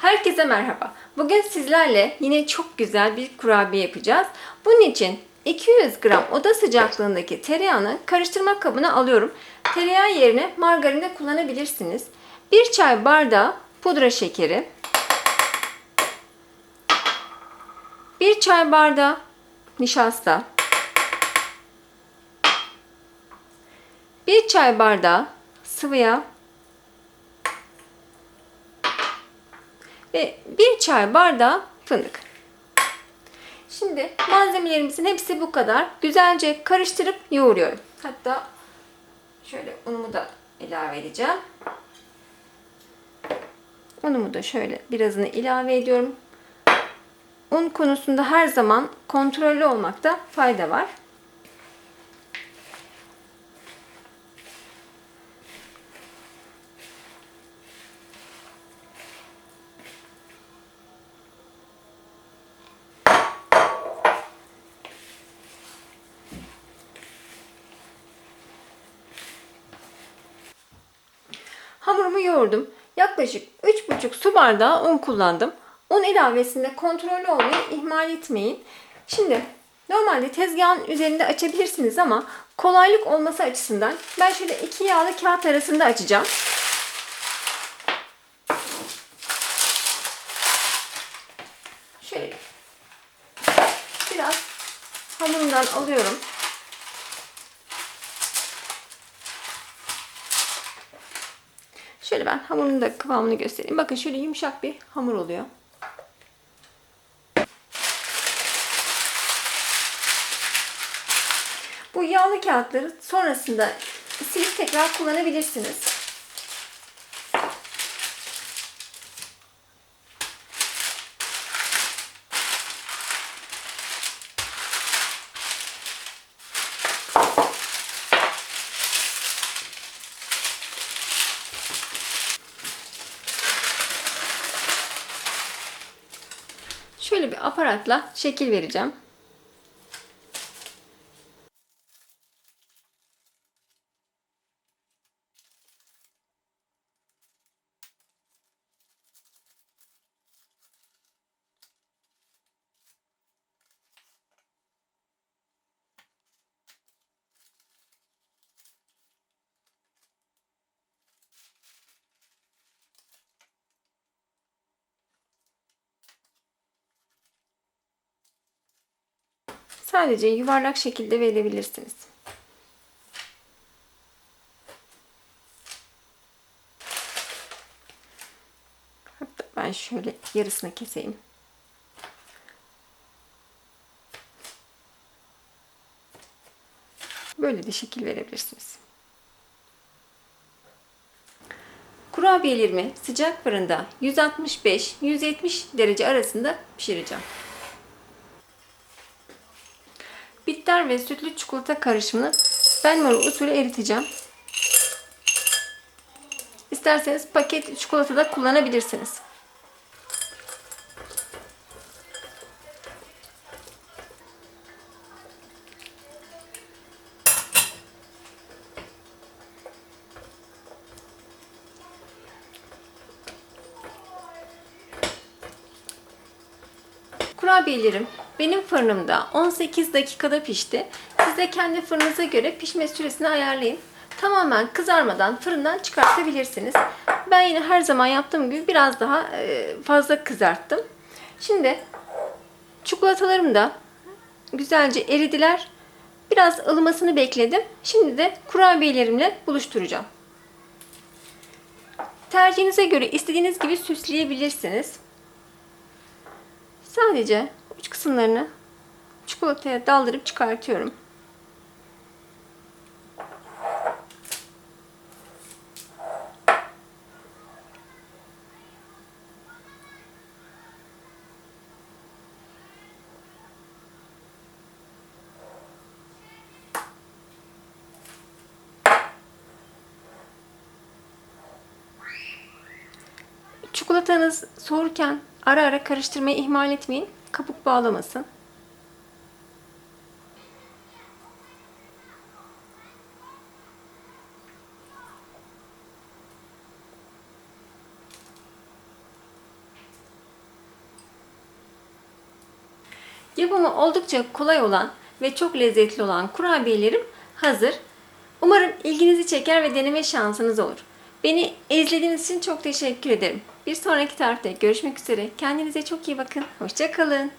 Herkese merhaba. Bugün sizlerle yine çok güzel bir kurabiye yapacağız. Bunun için 200 gram oda sıcaklığındaki tereyağını karıştırma kabına alıyorum. Tereyağı yerine margarin de kullanabilirsiniz. 1 çay bardağı pudra şekeri. 1 çay bardağı nişasta. 1 çay bardağı sıvı yağ. Ve bir çay bardağı fındık. Şimdi malzemelerimizin hepsi bu kadar. Güzelce karıştırıp yoğuruyorum. Hatta şöyle unumu da ilave edeceğim. Unumu da şöyle birazını ilave ediyorum. Un konusunda her zaman kontrollü olmakta fayda var. Hamurumu yoğurdum. Yaklaşık 3,5 su bardağı un kullandım. Un ilavesinde kontrollü olmayı ihmal etmeyin. Şimdi normalde tezgahın üzerinde açabilirsiniz ama kolaylık olması açısından ben şöyle iki yağlı kağıt arasında açacağım. Şöyle biraz hamurumdan alıyorum. Şöyle ben hamurun da kıvamını göstereyim. Bakın şöyle yumuşak bir hamur oluyor. Bu yağlı kağıtları sonrasında silip tekrar kullanabilirsiniz. Şöyle bir aparatla şekil vereceğim. Sadece yuvarlak şekilde verebilirsiniz. Hatta ben şöyle yarısını keseyim. Böyle de şekil verebilirsiniz. Kurabiyelerimi sıcak fırında 165-170 derece arasında pişireceğim. Bitter ve sütlü çikolata karışımını benmari usulü eriteceğim. İsterseniz paket çikolata da kullanabilirsiniz. Kurabiyelerim benim fırınımda 18 dakikada pişti. Siz de kendi fırınıza göre pişme süresini ayarlayın. Tamamen kızarmadan fırından çıkartabilirsiniz. Ben yine her zaman yaptığım gibi biraz daha e, fazla kızarttım. Şimdi çikolatalarım da güzelce eridiler. Biraz ılımasını bekledim. Şimdi de kurabiyelerimle buluşturacağım. Tercihinize göre istediğiniz gibi süsleyebilirsiniz. Sadece uç kısımlarını çikolataya daldırıp çıkartıyorum. Çikolatanız soğurken ara ara karıştırmayı ihmal etmeyin. Kabuk bağlamasın. Yapımı oldukça kolay olan ve çok lezzetli olan kurabiyelerim hazır. Umarım ilginizi çeker ve deneme şansınız olur. Beni izlediğiniz için çok teşekkür ederim. Bir sonraki tarifte görüşmek üzere. Kendinize çok iyi bakın. Hoşçakalın.